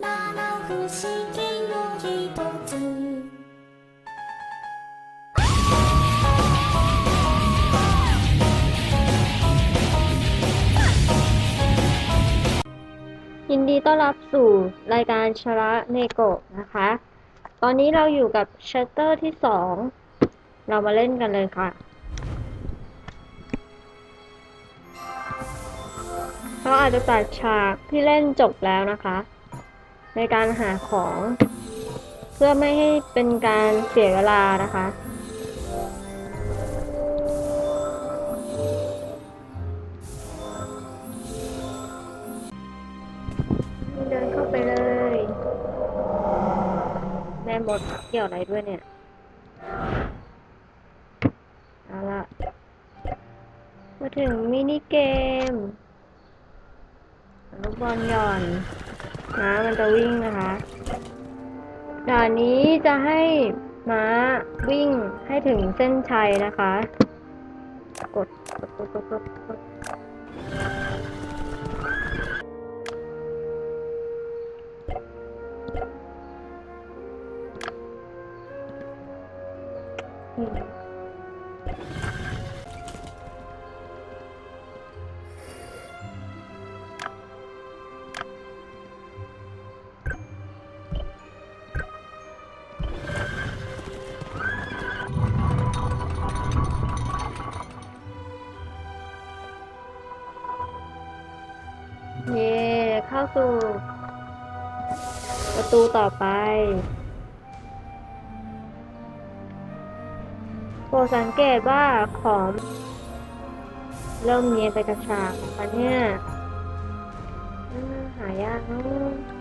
七不思議の一つยินดีต้อนรับสู่รายการชระเนโกะนะคะ ตอนนี้เราอยู่กับชัตเตอร์ที่สอง เรามาเล่นกันเลยค่ะ เราอาจจะตัดฉากที่เล่นจบแล้วนะคะ ในการหาของ เพื่อไม่ให้เป็นการเสียเวลานะคะ เดินเข้าไปเลย แม่มดเกี่ยวอะไรด้วยเนี่ยเอาละมาถึงมินิเกมลูกบอลหย่อน ม้ามันจะวิ่งนะคะด่านนี้จะให้ม้าวิ่งให้ถึงเส้นชัยนะคะ กดกดกดกดกดกดอืม เข้าสู่ ประตูต่อไปโปรดสังเกตว่าของเริ่มเนียนไปกระฉากนะคะเนี่ยหายากเนอะ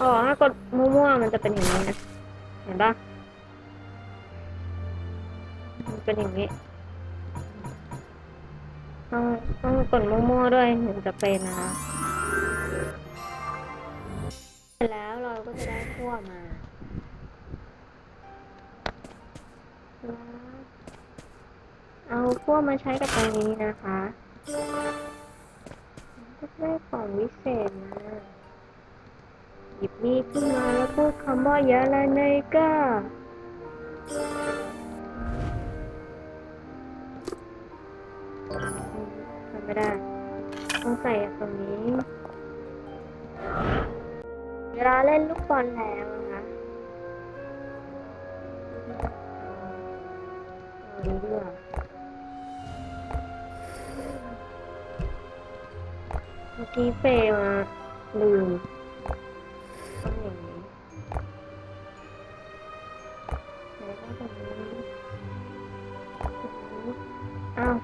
อ๋อถ้ากดมั่วๆมันจะเป็นอย่างนี้นะ เห็นปะ เป็นอย่างนี้ต้องต้องกดมั่วๆด้วยถึงจะเป็นนะคะเสร็จแล้วเราก็จะได้ขั้วมาเอาขั้วมาใช้กับตรงนี้นะคะก็ได้ของวิเศษมาหยิบมีดขึ้นมาแล้วพูดคำว่ายาลาเนยก้าทำได้ ต้องใส่ตรงนี้ เวลาเล่นลูกบอลแล้วนะคะดีด้วยเมื่อกี้เฟมาลืมต้องอย่างนี้แล้วก็ตรงนี้ตรงนี้อ้าว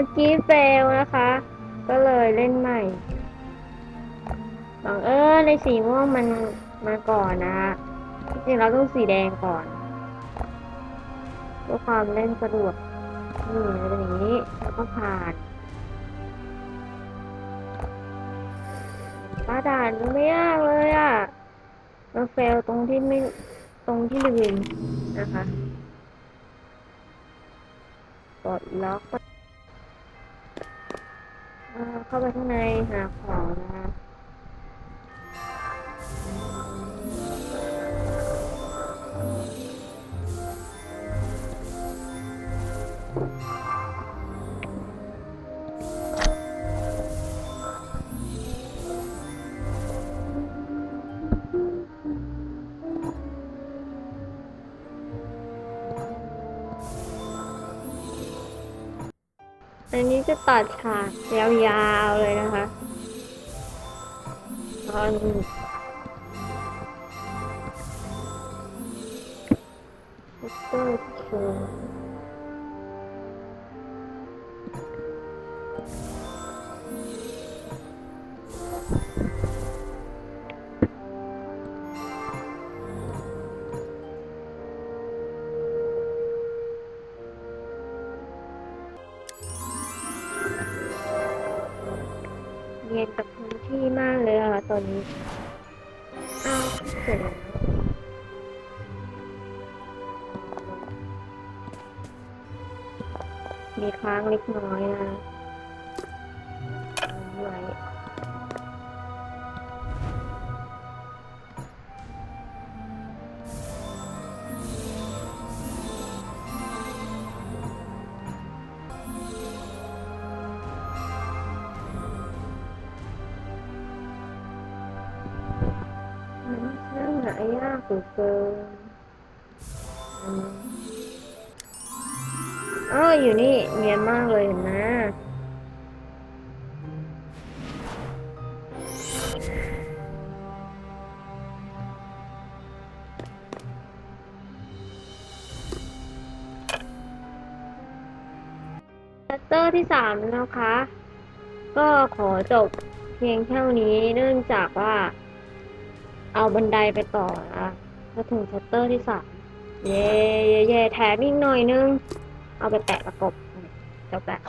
มื่อกี้เฟลนะคะ ก็เลยเล่นใหม่บังเอิญในสีม่วงมันมาก่อนนะคะจริงๆเราต้องสีแดงก่อนเพื่อความเล่นสะดวกนี่มันเป็นอย่างนี้แล้วก็ผ่านป้าด่านไม่ยากเลยอะ่ะเราเฟลตรงที่ไม่ตรงที่ลืมนะคะ กดล็อก เข้าไปข้างในหาของนะคะ อันนี้จะตัดฉากยาวๆเลยนะคะตอนซุปเชื่อ อนนี้อ้าวเสร็จแล้วมีค้างเล็กน้อยนะายากเหลือเกินอืมอ้าวอยู่นี่เนียนมากเลยเห็นไหมชัตเตอร์ที่สามแล้วนะคะ ก็ขอจบเพียงเท่านี้เนื่องจากว่า เอาบันไดไปต่อนะก็ถึงชัตเตอร์ที่สามเย่เย่แถมอีกหน่อยนึง เอาไปแตะประกบจบแล้ว